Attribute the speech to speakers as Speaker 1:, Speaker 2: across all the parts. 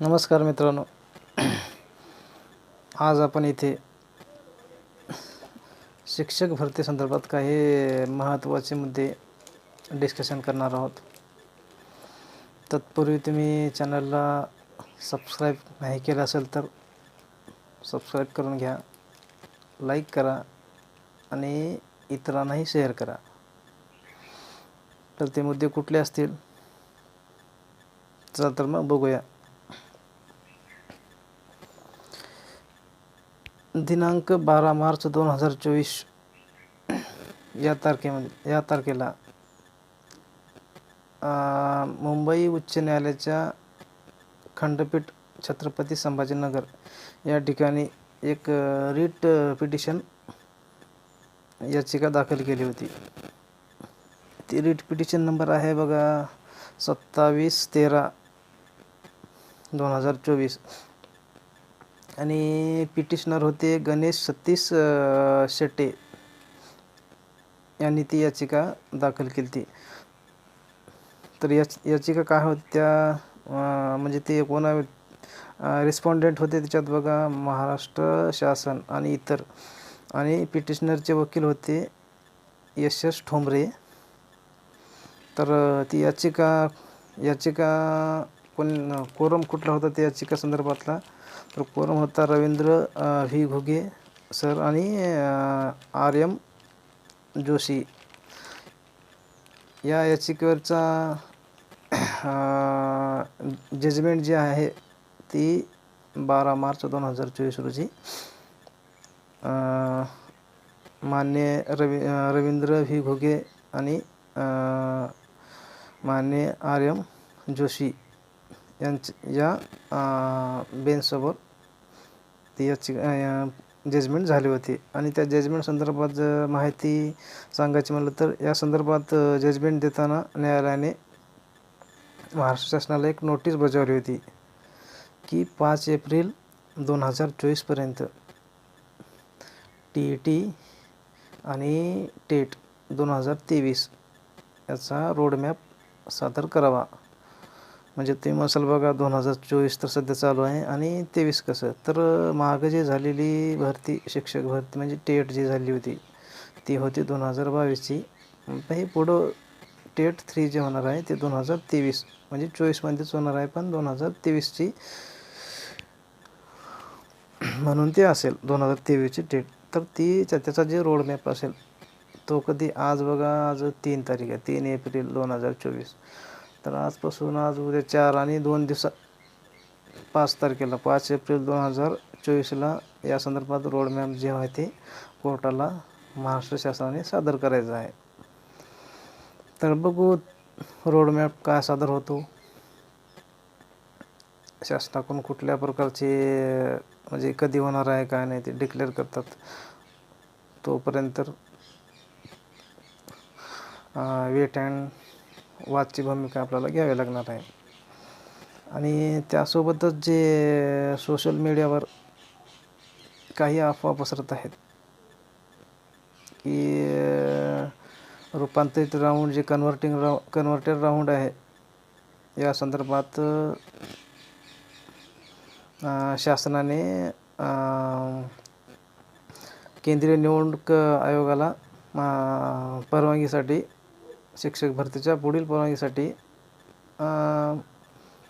Speaker 1: नमस्कार मित्रांनो. आज आपण इथे शिक्षक भरती संदर्भात काही महत्त्वाचे मुद्दे डिस्कशन करणार आहोत. तत्पूर्वी तुम्ही चॅनलला सबस्क्राईब नाही केलं असेल तर सबस्क्राईब करून घ्या लाईक करा आणि इतरांनाही शेअर करा. तर ते मुद्दे कुठले असतील? चला तर मग बघूया. दिनांक बारा मार्च दोन हजार चोवीस. या तारखेमध्ये या तारखेला मुंबई उच्च न्यायालयाच्या खंडपीठ छत्रपती संभाजीनगर या ठिकाणी एक रिट पिटिशन याचिका दाखल केली होती. ती रिट पिटिशन नंबर आहे बघा सत्तावीस तेरा दोन हजार चोवीस. आणि पिटिशनर होते गणेश सतीश शेट्टे शेटे यांनी ती याचिका दाखल केली ती तर याच याचिका काय होत्या म्हणजे ते कोणा रिस्पॉन्डेंट होते त्याच्यात बघा महाराष्ट्र शासन आणि इतर. आणि पिटिशनरचे वकील होते यश एस ठोंबरे. तर ती याचिका याचिका कोण कोरम कुठला होता त्या याचिका संदर्भातला? तर कोरम होता रवींद्र व्ही. घुगे सर आणि आर एम जोशी. या याचिकेवरचा जजमेंट जी आहे ती बारा मार्च दोन हजार चोवीस रोजी. मान्य रवी रवींद्र व्ही. घुगे आणि मान्य आर एम जोशी यांच या बेंचसमोर याची जजमेंट झाली होती. आणि त्या जजमेंट संदर्भात जर माहिती सांगायची म्हणलं तर या संदर्भात जजमेंट देताना न्यायालयाने महाराष्ट्र शासनाला एक नोटीस बजावली होती की पाच एप्रिल दोन हजार चोवीसपर्यंत टी ई टी आणि टेट दोन हजार तेवीस याचा रोडमॅप सादर करावा. म्हणजे ते मसल बघा दोन हजार चोवीस तर सध्या चालू आहे. आणि तेवीस कसं? तर मागं जी झालेली भरती शिक्षक भरती म्हणजे टेट जी झाली होती ती होती दोन हजार बावीसची. हे पुढं टेट थ्री जे होणार आहे ते दोन हजार तेवीस म्हणजे चोवीसमध्येच होणार आहे पण दोन हजार तेवीसची म्हणून ते असेल दोन हजार तेवीसची डेट तर ती त्याचा जे रोडमॅप असेल तो कधी आज बघा आज तीन तारीख आहे तीन एप्रिल दोन हजार चोवीस. तर आजपासून आज उद्या चार आणि दोन दिवसा पाच तारखेला पाच एप्रिल दोन हजार चोवीसला या संदर्भात रोडमॅप जे आहे ते कोर्टाला महाराष्ट्र शासनाने सादर करायचं आहे. तर बघू रोडमॅप काय सादर होतो. शासनाकडून कुठल्या प्रकारचे म्हणजे कधी होणार आहे काय नाही ते डिक्लेअर करतात. तोपर्यंत वेट अँड वाचची भूमिका आपल्याला घ्यावी लागणार आहे. आणि त्यासोबतच जे सोशल मीडियावर काही अफवा पसरत आहेत की रूपांतरित राऊंड जे कन्व्हर्टिंग राऊ कन्व्हर्टेड राऊंड आहे या संदर्भात शासनाने केंद्रीय निवडणूक आयोगाला परवानगीसाठी शिक्षक भरतीच्या पुढील परवानगीसाठी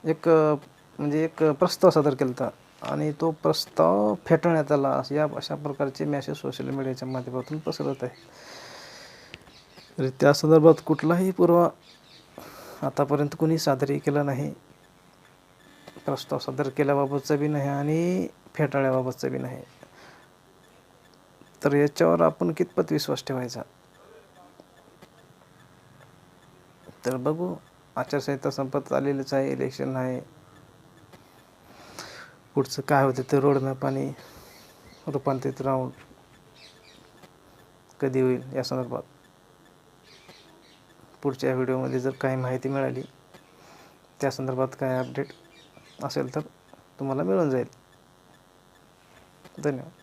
Speaker 1: एक म्हणजे एक प्रस्ताव सादर केला होता आणि तो प्रस्ताव फेटाळण्यात आला. या अशा प्रकारचे मॅसेज सोशल मीडियाच्या माध्यमातून पसरत आहे. त्या संदर्भात कुठलाही पुरावा आतापर्यंत कोणी सादरही केला नाही. प्रस्ताव सादर केल्याबाबतचा बी नाही आणि फेटाळल्याबाबतचा बी नाही. तर याच्यावर आपण कितपत विश्वास ठेवायचा? तर बघू. आचारसंहिता संपत आलेलंच आहे. इलेक्शन आहे. पुढचं काय होतं ते रोडमॅप आणि रूपांतरित राऊंड कधी होईल या संदर्भात. पुढच्या व्हिडिओमध्ये जर काही माहिती मिळाली त्या संदर्भात काय अपडेट असेल तर तुम्हाला मिळून जाईल. धन्यवाद.